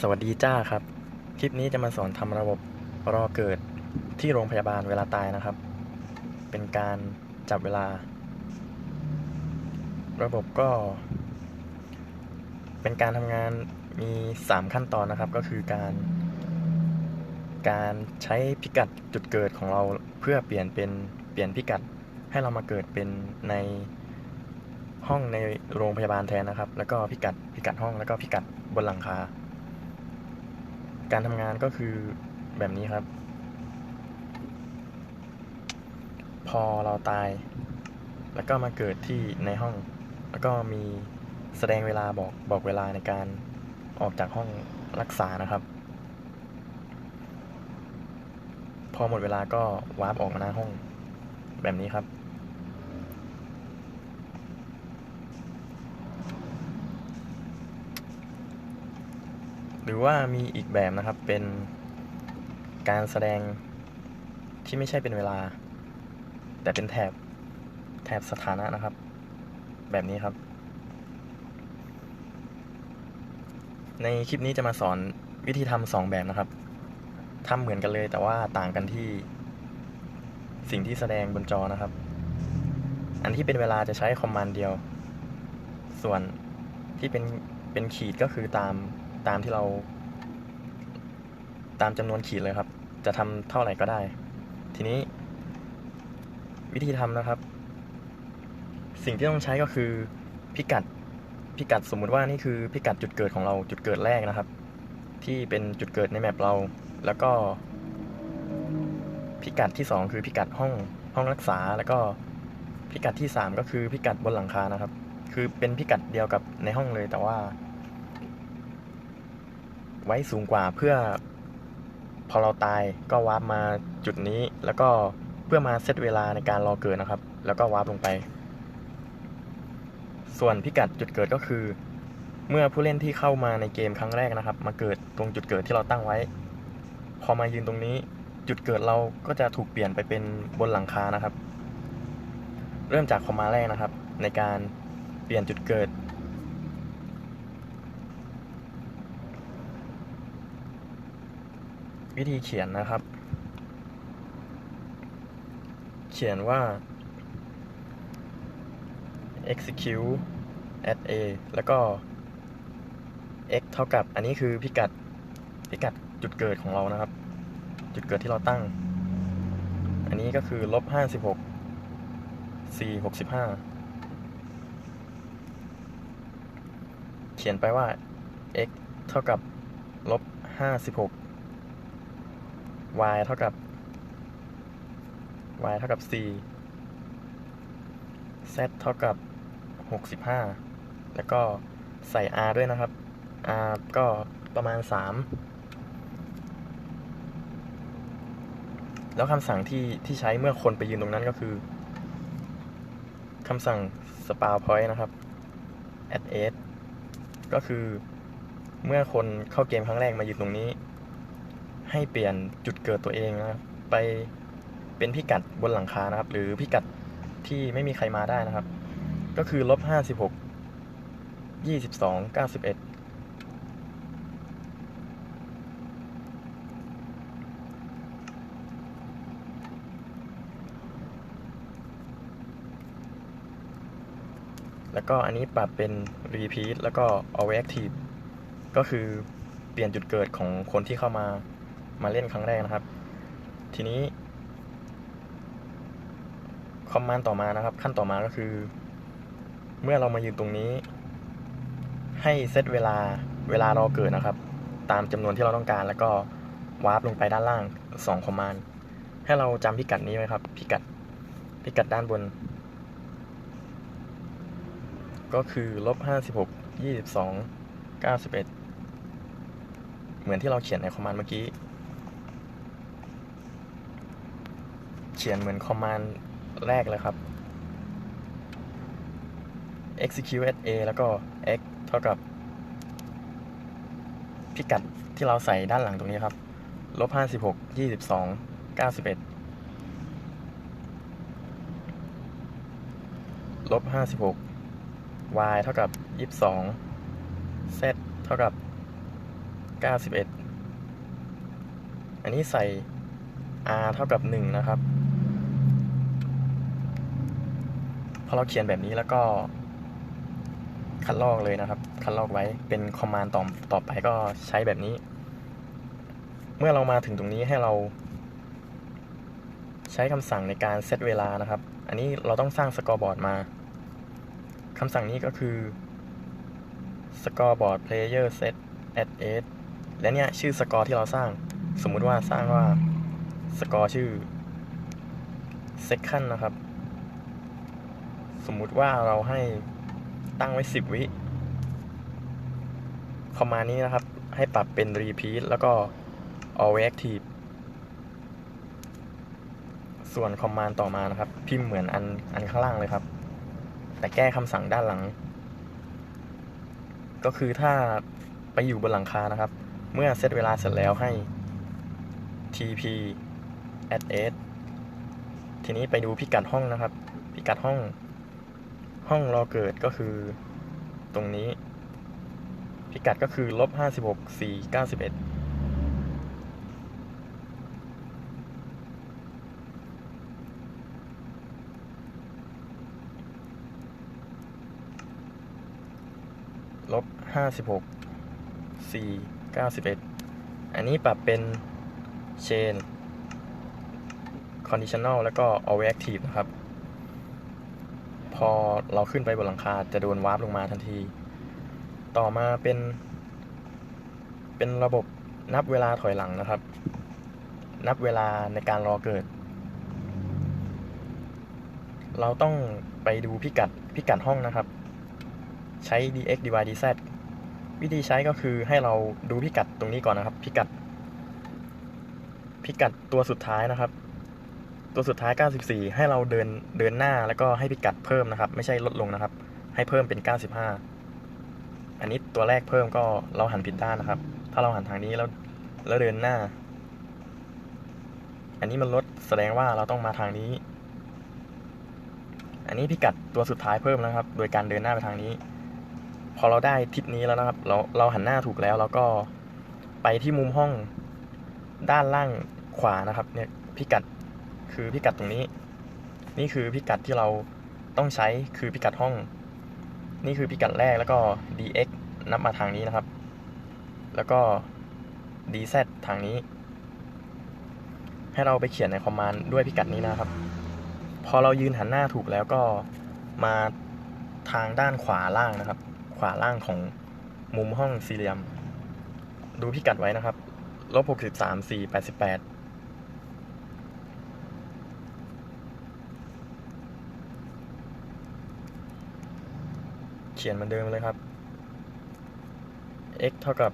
สวัสดีจ้าครับ คลิปนี้จะมาสอนทำระบบรอเกิดที่โรงพยาบาลเวลาตายนะครับ เป็นการจับเวลา ระบบก็ เป็นการทำงานมี 3 ขั้นตอนนะครับ ก็คือการ การใช้พิกัดจุดเกิดของเราเพื่อเปลี่ยนเป็นเปลี่ยนพิกัดให้เรามาเกิดเป็นในห้องในโรงพยาบาลแทนนะครับ แล้วก็พิกัดพิกัดห้องแล้วก็พิกัดบนหลังคา การทำงานก็คือแบบนี้ครับ พอเราตาย แล้วก็มาเกิดที่ในห้อง แล้วก็มีแสดงเวลาบอกบอกเวลาในการออกจากห้องรักษานะครับ พอหมดเวลาก็วาร์ปออกมาหน้าห้องแบบนี้ครับ หรือว่ามีอีกแบบนะครับเป็นการแสดงที่ไม่ใช่เป็นเวลา แต่เป็นแถบแถบสถานะนะครับ แบบนี้ครับ ในคลิปนี้จะมาสอนวิธีทำสองแบบนะครับทำเหมือนกันเลยแต่ว่าต่างกันที่ สิ่งที่แสดงบนจอนะครับ อันที่เป็นเวลาจะใช้คอมมานด์เดียว ส่วนที่เป็นเป็นขีดก็คือตาม ตามที่เรา ตามจำนวนขีดเลยครับ จะทำเท่าไหร่ก็ได้ ทีนี้ วิธีทำนะครับ สิ่งที่ต้องใช้ก็คือพิกัดพิกัดสมมุติว่านี่คือพิกัดจุดเกิดของเราจุดเกิดแรกนะครับ ที่เป็นจุดเกิดในแมปเรา แล้วก็ พิกัดที่สองคือพิกัดห้องห้องรักษาแล้วก็พิกัดที่สามก็คือพิกัดบนหลังคานะครับ คือเป็นพิกัดเดียวกับในห้องเลยแต่ว่า ไว้สูงกว่าเพื่อ พอเราตายก็วาร์ปมาจุดนี้ แล้วก็เพื่อมาเซตเวลาในการรอเกิดนะครับ แล้วก็วาร์ปลงไป ส่วนพิกัดจุดเกิดก็คือ เมื่อผู้เล่นที่เข้ามาในเกมครั้งแรกนะครับ มาเกิดตรงจุดเกิดที่เราตั้งไว้ พอมายืนตรงนี้ จุดเกิดเราก็จะถูกเปลี่ยนไปเป็นบนหลังคานะครับ เริ่มจากคอมมาแรกนะครับ ในการเปลี่ยนจุดเกิด วิธีเขียนนะครับ เขียนว่า execute at a แล้วก็ x เท่ากับ อันนี้คือพิกัด พิกัดจุดเกิดของเรานะครับ จุดเกิดที่เราตั้ง อันนี้ก็คือลบห้าสิบหก c หกสิบห้าเขียนไปว่า x เท่ากับลบห้าสิบหก y เท่ากับ y เท่ากับ c z เท่ากับ 65 แล้วก็ใส่ r ด้วยนะครับ r ก็ประมาณ 3 แล้วคำสั่งที่ที่ใช้เมื่อคนไปยืนตรงนั้นก็คือคำสั่ง spawn point นะครับ at 8ก็คือเมื่อคนเข้าเกมครั้งแรกมายืนตรงนี้ ให้เปลี่ยนจุดเกิดตัวเองนะครับไปเป็นพิกัดบนหลังคานะครับ หรือพิกัดที่ไม่มีใครมาได้นะครับ ก็คือลบห้าสิบหกยี่สิบสองเก้าสิบเอ็ดแล้วก็อันนี้ปรับเป็น repeat แล้วก็ always active ก็คือเปลี่ยนจุดเกิดของคนที่เข้ามา มาเล่นครั้งแรกนะครับ ทีนี้คอมมานด์ต่อมานะครับ ขั้นต่อมาก็คือ เมื่อเรามายืนตรงนี้ ให้เซตเวลาเวลารอเกิดนะครับ ตามจำนวนที่เราต้องการ แล้วก็วาร์ปลงไปด้านล่าง2คอมมานด์ให้เราจำพิกัดนี้ไว้ครับ พิกัดพิกัดด้านบน ก็คือลบห้าสิบหกยี่สิบสองเก้าสิบเอ็ดเหมือนที่เราเขียนในคอมมานด์เมื่อกี้ เขียนเหมือนคอมมานด์แรกเลยครับ execute a แล้วก็ x เท่ากับพิกัดที่เราใส่ด้านหลังตรงนี้ครับ ลบห้าสิบหกยี่สิบสองเก้าสิบเอ็ดลบห้าสิบหก y เท่ากับยี่สิบสอง z เท่ากับ 91 อันนี้ใส่ r เท่ากับ 1 นะครับ พอเราเขียนแบบนี้แล้วก็คัดลอกเลยนะครับ คัดลอกไว้เป็นคอมมานด์ต่อต่อไปก็ใช้แบบนี้ เมื่อเรามาถึงตรงนี้ให้เรา ใช้คำสั่งในการเซตเวลานะครับ อันนี้เราต้องสร้างสกอร์บอร์ดมาคำสั่งนี้ก็คือ scoreboard player set at 8และเนี่ยชื่อสกอร์ที่เราสร้าง สมมุติว่าสร้างว่าสกอร์ชื่อ second นะครับ สมมุติว่าเราให้ตั้งไว้ 10 วิคอมมานี้นะครับ ให้ปรับเป็น repeat แล้วก็ always active ส่วนคอมมานด์ต่อมานะครับ พิมพ์เหมือนอันอันข้างล่างเลยครับ แต่แก้คำสั่งด้านหลัง ก็คือถ้าไปอยู่บนหลังคานะครับ เมื่อเซตเวลาเสร็จแล้วให้ tp add ทีนี้ไปดูพิกัดห้องนะครับ พิกัดห้อง ห้องรอเกิดก็คือตรงนี้ พิกัดก็คือลบห้าสิบหกสี่เก้าสิบเอ็ดลบห้าสิบหกสี่เก้าสิบเอ็ดอันนี้ปรับเป็น chain conditional แล้วก็ always active นะครับ พอเราขึ้นไปบนหลังคาจะโดนวาร์ปลงมาทันที ต่อมาเป็น เป็นระบบนับเวลาถอยหลังนะครับ นับเวลาในการรอเกิด เราต้องไปดูพิกัดพิกัดห้องนะครับ ใช้ dx dy dz วิธีใช้ก็คือให้เราดูพิกัดตรงนี้ก่อนนะครับ พิกัด พิกัดตัวสุดท้ายนะครับ ตัวสุดท้าย 94 ให้เราเดินเดินหน้าแล้วก็ให้พิกัดเพิ่มนะครับ ไม่ใช่ลดลงนะครับ ให้เพิ่มเป็น 95 อันนี้ตัวแรกเพิ่มก็เราหันผิดด้านนะครับ ถ้าเราหันทางนี้แล้วแล้วเดินหน้า อันนี้มันลดแสดงว่าเราต้องมาทางนี้ อันนี้พิกัดตัวสุดท้ายเพิ่มนะครับ โดยการเดินหน้าไปทางนี้ พอเราได้ทิศนี้แล้วนะครับ เราเราหันหน้าถูกแล้วเราก็ไปที่มุมห้องด้านล่างขวานะครับ เนี่ยพิกัด คือพิกัดตรงนี้ นี่คือพิกัดที่เราต้องใช้คือพิกัดห้อง นี่คือพิกัดแรกแล้วก็ dx นับมาทางนี้นะครับ แล้วก็ dz ทางนี้ ให้เราไปเขียนในคอมมานด์ด้วยพิกัดนี้นะครับ พอเรายืนหันหน้าถูกแล้วก็มาทางด้านขวาล่างนะครับ ขวาล่างของมุมห้องสี่เหลี่ยม ดูพิกัดไว้นะครับลบ63 4 88 เขียนเหมือนเดิมเลยครับ x เท่ากับ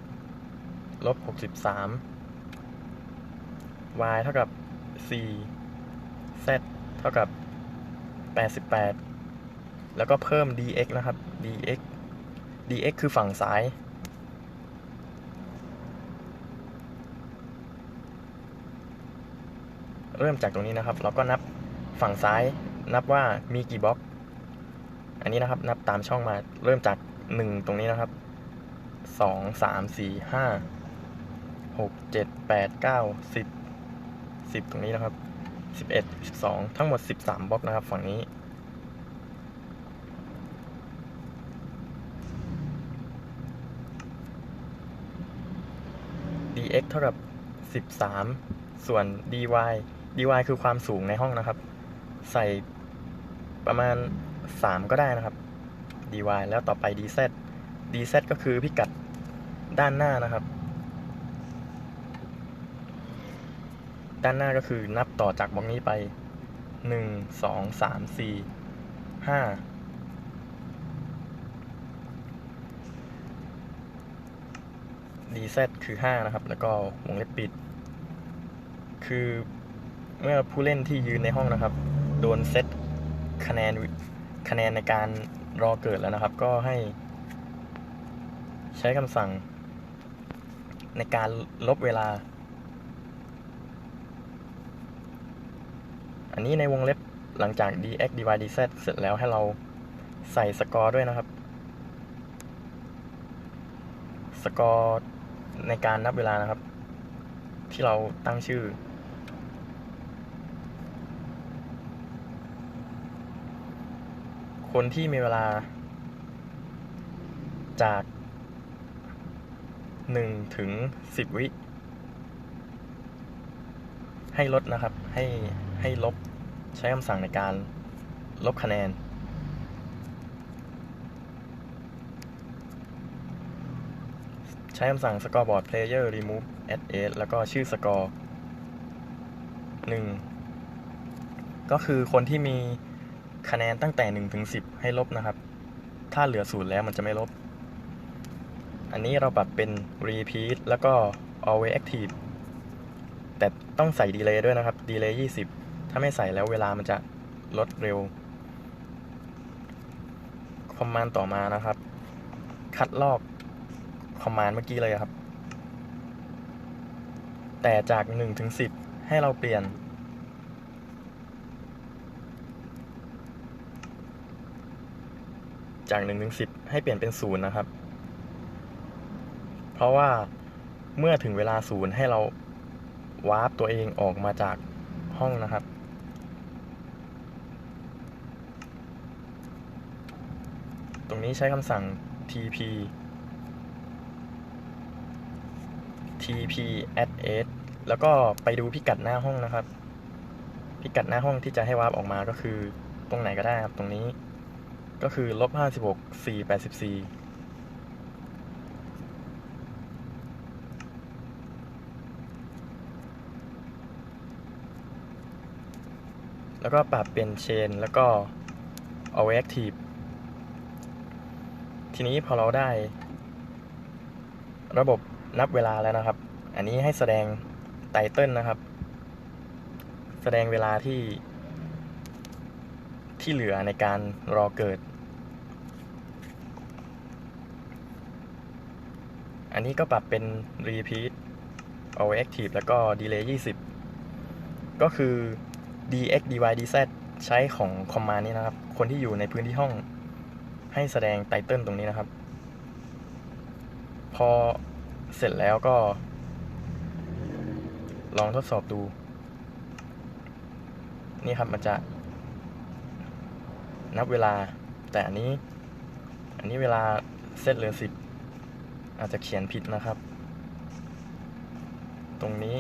ลบหกสิบสาม y เท่ากับสี่ z เท่ากับแปดสิบแปดแล้วก็เพิ่ม dx นะครับ dx dx คือฝั่งซ้าย เริ่มจากตรงนี้นะครับ เราก็นับฝั่งซ้ายนับว่ามีกี่บล็อก อันนี้นะครับ นับตามช่องมาเริ่มจากหนึ่งตรงนี้นะครับสองสามสี่ห้าหกเจ็ดแปดเก้าสิบสิบตรงนี้นะครับสิบเอ็ดสิบสองทั้งหมดสิบสามบล็อกนะครับ ฝั่งนี้ dx เท่ากับสิบสามส่วน dy dy คือความสูงในห้องนะครับ ใส่ประมาณ 3 ก็ได้นะครับ dy แล้วต่อไป dz dz ก็คือพิกัดด้านหน้านะครับ ด้านหน้าก็คือนับต่อจากบล็อกนี้ไป 1 2 3 4 5 dz คือ 5 นะครับ แล้วก็วงเล็บปิด คือเมื่อผู้เล่นที่ยืนในห้องนะครับ โดนเซตคะแนน คะแนนในการรอเกิดแล้วนะครับ ก็ให้ใช้คำสั่ง ในการลบเวลา อันนี้ในวงเล็บหลังจาก dx dy dz เสร็จแล้วให้เราใส่สกอร์ด้วยนะครับ สกอร์ในการนับเวลานะครับ ที่เราตั้งชื่อ คนที่มีเวลา จากหนึ่งถึงสิบวิ ให้ลดนะครับ ให้ให้ลบใช้คำสั่งในการลบคะแนน ใช้คำสั่ง scoreboard player remove add a แล้วก็ชื่อ score หนึ่งก็คือคนที่มี คะแนนตั้งแต่1ถึง10 ให้ลบนะครับ ถ้าเหลือศูนย์แล้วมันจะไม่ลบ อันนี้เราปรับเป็น repeat แล้วก็ always active แต่ต้องใส่ delay ด้วยนะครับ delay 20 ถ้าไม่ใส่แล้วเวลามันจะลดเร็ว คอมมานด์ต่อมานะครับ คัดลอกคอมมานด์เมื่อกี้เลยครับ แต่จาก1ถึง10 ให้เราเปลี่ยน จาก1ถึง10ให้เปลี่ยนเป็น0นะครับ เพราะว่าเมื่อถึงเวลาศูนย์ให้เราวาร์ปตัวเองออกมาจากห้องนะครับ ตรงนี้ใช้คำสั่ง tp tp add แล้วก็ไปดูพิกัดหน้าห้องนะครับ พิกัดหน้าห้องที่จะให้วาร์ปออกมาก็คือตรงไหนก็ได้ครับ ตรงนี้ ก็คือลบ56 484แปดสิบสี่แล้วก็ปรับเป็นเชนแล้วก็เอาไว้ active ทีนี้พอเราได้ ระบบนับเวลาแล้วนะครับ อันนี้ให้แสดงไตเติลนะครับ แสดงเวลาที่ที่เหลือในการรอเกิด นนี้ก็ปรับเป็น repeat เอาไว้ active แล้วก็ delay 20 ก็คือ dx dy dz ใช้ของคอมมานด์นี้นะครับ คนที่อยู่ในพื้นที่ห้องให้แสดงไตเติลตรงนี้นะครับ พอเสร็จแล้วก็ ลองทดสอบดู นี่ครับมันจะ นับเวลา แต่อันนี้ อันนี้เวลาเซตเหลือสิบ อาจจะเขียนผิดนะครับ ตรงนี้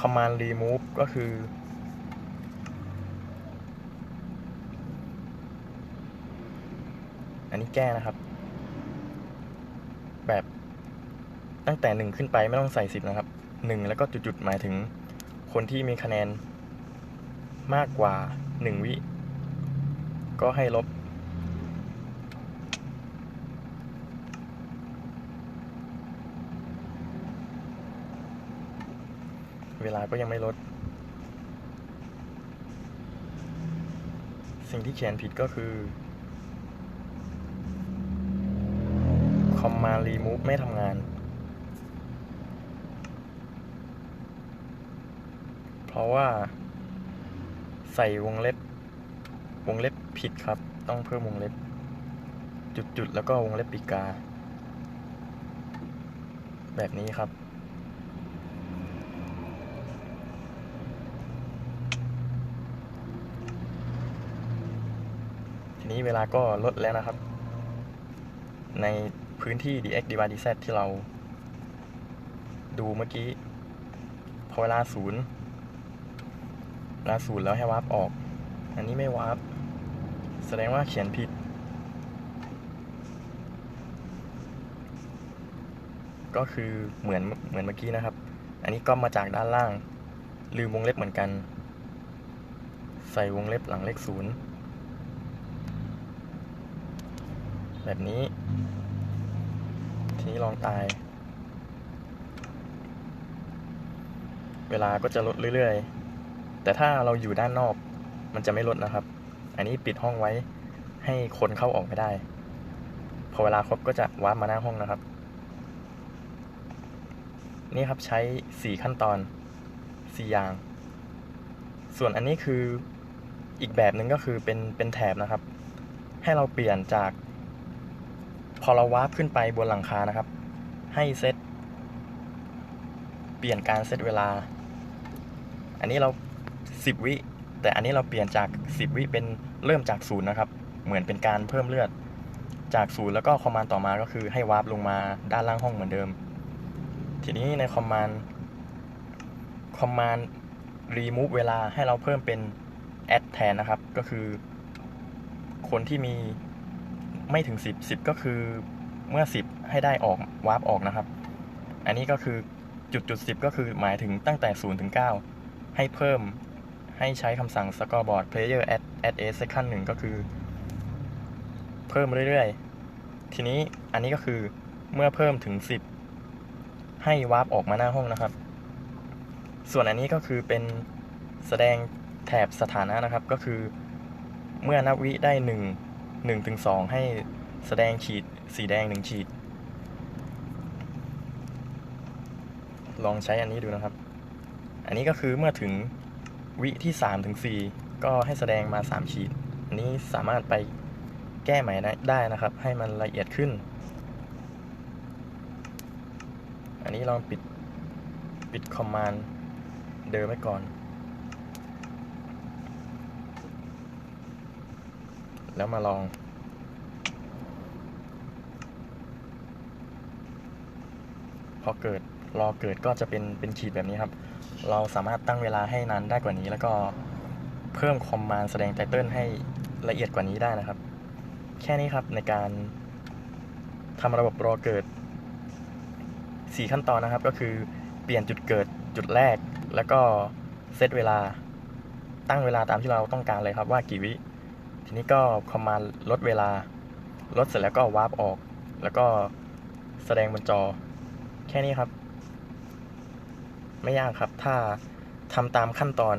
command remove ก็คือ อันนี้แก้นะครับ แบบตั้งแต่หนึ่งขึ้นไปไม่ต้องใส่สิบนะครับหนึ่งแล้วก็จุดๆหมายถึงคนที่มีคะแนนมากกว่าหนึ่งวิ ก็ให้ลบ ลาก็ยังไม่ลด สิ่งที่เขียนผิดก็คือ command remove ไม่ทำงาน เพราะว่า ใส่วงเล็บ วงเล็บผิดครับ ต้องเพิ่มวงเล็บ จุดๆ แล้วก็วงเล็บปีกา แบบนี้ครับ นี้เวลาก็ลดแล้วนะครับ ในพื้นที่ dx dy dz ที่เรา ดูเมื่อกี้ พอเวลาศูนย์เวลาศูนย์แล้วให้วาร์ปออก อันนี้ไม่วาร์ปแสดงว่าเขียนผิด ก็คือเหมือนเหมือนเมื่อกี้นะครับ อันนี้ก็มาจากด้านล่าง ลืมวงเล็บเหมือนกัน ใส่วงเล็บหลังเลขศูนย์ แบบนี้ ทีนี้ลองตาย เวลาก็จะลดเรื่อยๆ แต่ถ้าเราอยู่ด้านนอกมันจะไม่ลดนะครับ อันนี้ปิดห้องไว้ให้คนเข้าออกไม่ได้ พอเวลาครบก็จะวาร์ปมาหน้าห้องนะครับ นี่ครับใช้ 4 ขั้นตอน 4 อย่าง ส่วนอันนี้คืออีกแบบหนึ่งก็คือเป็นเป็นแถบนะครับ ให้เราเปลี่ยนจาก พอเราวาร์ปขึ้นไปบนหลังคานะครับ ให้เซตเปลี่ยนการเซตเวลา อันนี้เรา 10 วิ แต่อันนี้เราเปลี่ยนจาก 10 วิเป็นเริ่มจากศูนย์นะครับ เหมือนเป็นการเพิ่มเลือดจากศูนย์แล้วก็คอมมานด์ต่อมาก็คือให้วาร์ปลงมาด้านล่างห้องเหมือนเดิม ทีนี้ในคอมมานด์คอมมานด์ remove เวลาให้เราเพิ่มเป็น add แทนนะครับ ก็คือคนที่มี ไม่ถึง 10 10 ก็คือเมื่อ 10 ให้ได้ออกวาร์ปออกนะครับ อันนี้ก็คือจุดจุด10ก็คือหมายถึงตั้งแต่ 0 ถึง 9 ให้เพิ่มให้ใช้คำสั่ง scoreboard player add add a second หนึ่งก็คือ เพิ่มเรื่อยๆ ทีนี้อันนี้ก็คือเมื่อเพิ่มถึง 10 ให้วาร์ปออกมาหน้าห้องนะครับ ส่วนอันนี้ก็คือเป็นแสดงแถบสถานะนะครับก็คือเมื่อนับวิได้ 1 1ถึง2ให้แสดงขีดสีแดง 1 ขีด ลองใช้อันนี้ดูนะครับ อันนี้ก็คือเมื่อถึงวิที่3ถึง4ก็ให้แสดงมา 3 ขีด อันนี้สามารถไปแก้ใหม่ได้นะครับ ให้มันละเอียดขึ้น อันนี้ลองปิดปิดคอมมานด์เดิมไว้ก่อน แล้วมาลอง พอเกิดรอเกิดก็จะเป็นเป็นขีดแบบนี้ครับ เราสามารถตั้งเวลาให้นานได้กว่านี้ แล้วก็เพิ่มคอมมานด์แสดงไตเติลให้ละเอียดกว่านี้ได้นะครับ แค่นี้ครับในการทำระบบรอเกิด 4 ขั้นตอนนะครับก็คือเปลี่ยนจุดเกิดจุดแรก แล้วก็เซตเวลาตั้งเวลาตามที่เราต้องการเลยครับว่ากี่วิ ทีนี้ก็คอมมานด์ลดเวลา ลดเสร็จแล้วก็วาร์ปออก แล้วก็แสดงบนจอ แค่นี้ครับ ไม่ยากครับ ถ้าทำตามขั้นตอน